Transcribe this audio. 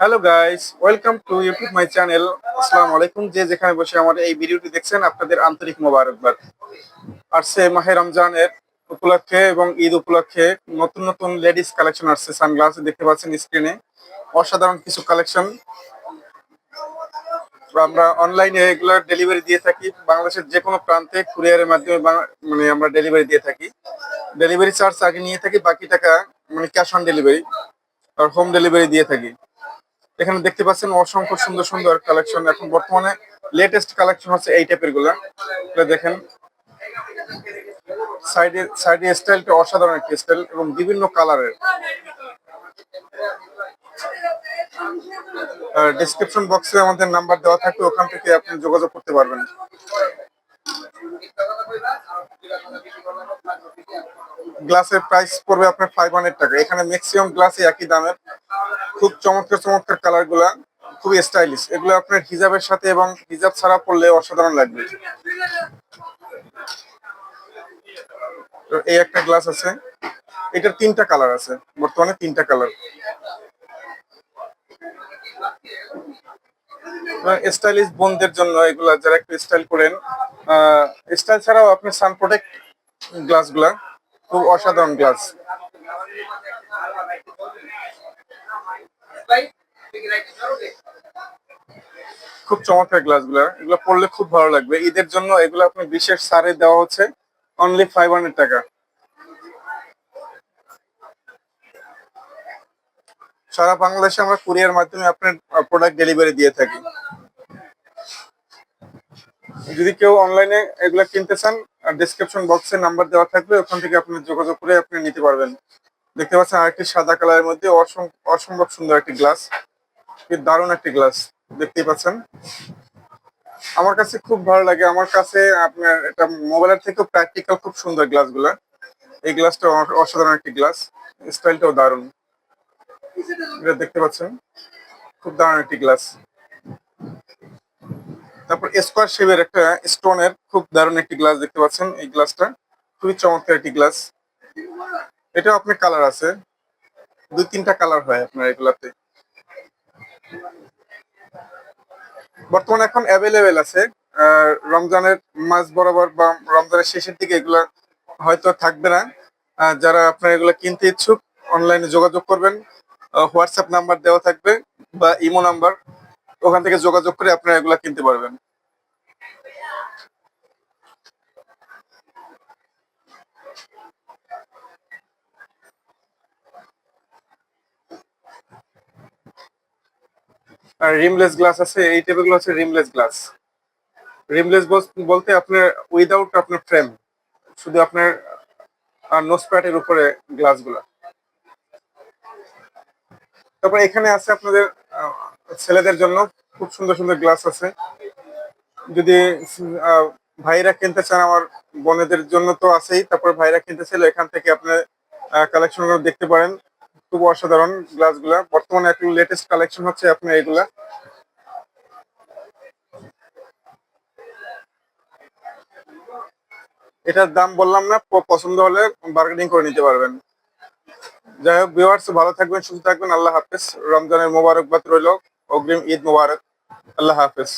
Hello guys welcome to YouTube my channel আসসালামু আলাইকুম যে যেখানে বসে আমার এই ভিডিওটি দেখছেন, আপনাদের আন্তরিক মোবারকবাদ। আসছে মাহে রমজানের উপলক্ষে এবং ঈদ উপলক্ষে নতুন নতুন লেডিস কালেকশন আসছে, সানগ্লাস দেখতে পাচ্ছেন স্ক্রিনে। অসাধারণ কিছু কালেকশন। আমরা অনলাইনে এগুলো ডেলিভারি দিয়ে থাকি। বাংলাদেশের যে কোনো প্রান্তে কুরিয়ারের মাধ্যমে মানে আমরা ডেলিভারি দিয়ে থাকি। ডেলিভারি চার্জ আগে নিয়ে থাকি, বাকি টাকা মানে ক্যাশ অন ডেলিভারি আর হোম ডেলিভারি দিয়ে থাকি। এখানে দেখতে পাচ্ছেন অসংখ্য সুন্দর সুন্দর কালেকশন এখন বর্তমানে লেটেস্ট কালেকশন হচ্ছে এই টাইপেরগুলা। দেখেন। সাইডে সাইডে স্টাইলটা অসাধারণ একটা স্টাইল এবং বিভিন্ন কালারের ডিসক্রিপশন বক্সে আমাদের নাম্বার দেওয়া থাকবে ওখান থেকে আপনি যোগাযোগ করতে পারবেন। গ্লাসের প্রাইস পড়বে আপনার ফাইভ হান্ড্রেড টাকা। এখানে ম্যাক্সিমাম গ্লাসই একই দামের। খুব চমৎকার চমৎকার কালারগুলা খুব স্টাইলিশ এগুলো আপনার হিজাবের সাথে এবং হিজাব ছাড়া পড়লে অসাধারণ লাগবে। এই একটা গ্লাস আছে। এটার তিনটা কালার আছে। বর্তমানে তিনটা কালার স্টাইলিশ বোনদের জন্য এগুলা যারা একটু স্টাইল করেন স্টাইল ছাড়াও আপনি সান প্রোটেক্ট গ্লাসগুলা, খুব অসাধারণ গ্লাস খুব চমৎকার গ্লাসগুলা এগুলো পড়লে খুব ভালো লাগবে। ঈদের জন্য এগুলো আপনি বিশেষ সারে দেওয়া হচ্ছে। অনলি ফাইভ হান্ড্রেড টাকা। সারা বাংলাদেশে আমরা কুরিয়ার মাধ্যমে আপনার প্রোডাক্ট ডেলিভারি দিয়ে থাকি। যদি কেউ অনলাইনে এগুলো কিনতে চান ডিসক্রিপশন বক্সে নাম্বার দেওয়া থাকবে। ওখান থেকে আপনি যোগাযোগ করে আপনি নিতে পারবেন। দেখতে পাচ্ছেন আরেকটি সাদা কালারের মধ্যে অসম- অসম্ভব সুন্দর একটি গ্লাস। দারুণ একটি গ্লাস, দেখতেই পাচ্ছেন। আমার কাছে খুব ভালো লাগে, আমার কাছে আপনার এটা মোবাইলের থেকেও প্র্যাকটিক্যাল খুব সুন্দর গ্লাসগুলো। এই গ্লাসটা অসাধারণ একটি গ্লাস, স্টাইলটাও দারুণ। এটা দেখতে পাচ্ছেন, খুব দারুণ একটি গ্লাস। তারপর স্কোয়ার শেপের একটা স্টোনের খুব দারুণ একটি গ্লাস দেখতে পাচ্ছেন, এই গ্লাসটা। খুবই চমৎকার একটি গ্লাস। এটাও আপনার কালার আছে। দুই তিনটা কালার হয় আপনার এগুলাতে। বর্তমানে এখন অ্যাভেলেবেল আছে। রমজানের মাস বরাবর বা রমজানের শেষের দিকে এগুলা হয়তো থাকবে না। যারা আপনার এগুলো কিনতে ইচ্ছুক অনলাইনে যোগাযোগ করবেন। হোয়াটসঅ্যাপ নাম্বার দেওয়া থাকবে বা ইমো নাম্বার ওখান থেকে যোগাযোগ করে আপনারা এগুলা কিনতে পারবেন। আর রিমলেস গ্লাস আছে, এই টেবিল হচ্ছে রিমলেস গ্লাস রিমলেস বলতে আপনার উইদাউট আপনার ফ্রেম শুধু আপনার নোজ প্যাটের উপরে গ্লাসগুলা তারপর এখানে আছে আপনাদের ছেলেদের জন্য, খুব সুন্দর সুন্দর গ্লাস আছে। যদি ভাইরা কিনতে চান, আমার বোনেদের জন্য তো আছেই, তারপর ভাইরা কিনতে চাইলে এখান থেকে আপনার কালেকশন দেখতে পারেন। খুব অসাধারণ গ্লাসগুলা। বর্তমানে একটু লেটেস্ট কালেকশন হচ্ছে আপনার এগুলা। এটার দাম বললাম না পছন্দ হলে বার্গেনিং করে নিতে পারবেন। যাই হোক ভিউয়ার্স ভালো থাকবেন, সুস্থ থাকবেন, আল্লাহ হাফেজ। রমজানের মোবারকবাদ রইল, অগ্রিম ঈদ মোবারক। আল্লাহ হাফেজ।